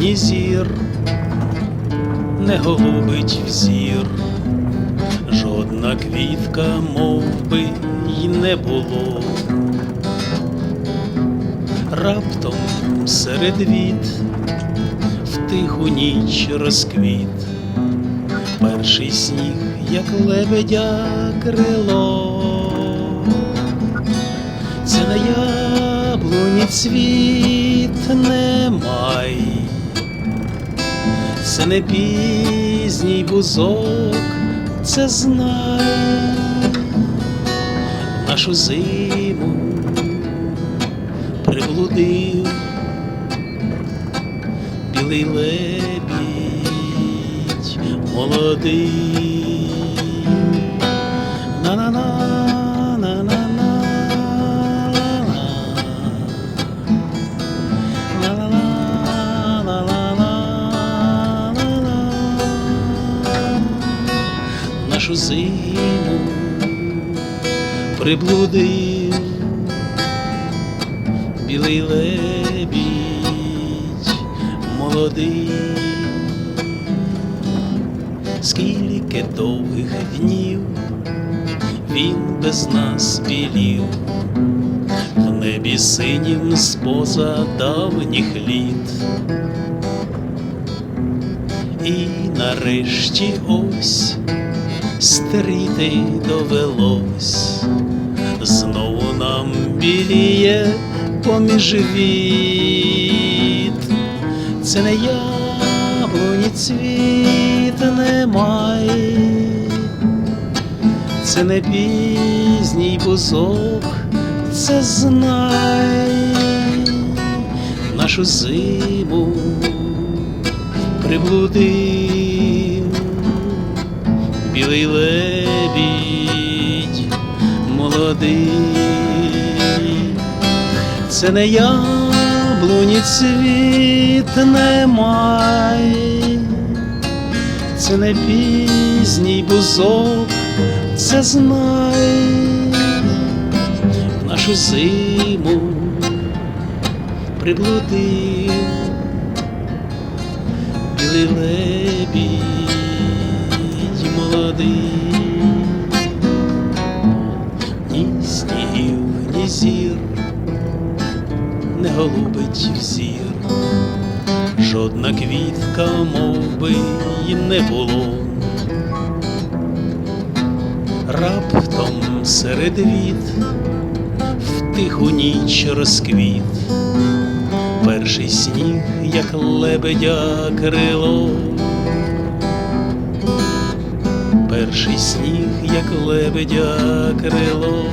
ні зір, не голубить взір, жодна квітка, мов би, й не було. Раптом серед віт в тиху ніч розквіт, перший сніг, як лебедя крило, це на яблуні немай, це не пізній бузок, це знай нашу зиму приблудив білий лебідь молодий. Нашу зиму приблудив білий лебідь молодий, скільки довгих днів він без нас білів, в небі синім споза давніх літ. І нарешті ось стріти довелось, знову нам біліє поміж віт. Це не яблуні цвіт немай, це не пізній бузок, це знай. Нашу зиму приблудив білий лебідь молодий, це не яблуні цвіт немай, це не пізній бузок, це знай. Нашу зиму приблудив білий лебідь молодий, ні снігів, ні зір, не голубить взір, жодна квітка, мов би, й не було. Раптом серед віт в тиху ніч розквіт. Перший сніг, як лебедя крило, перший сніг, як лебедя крило.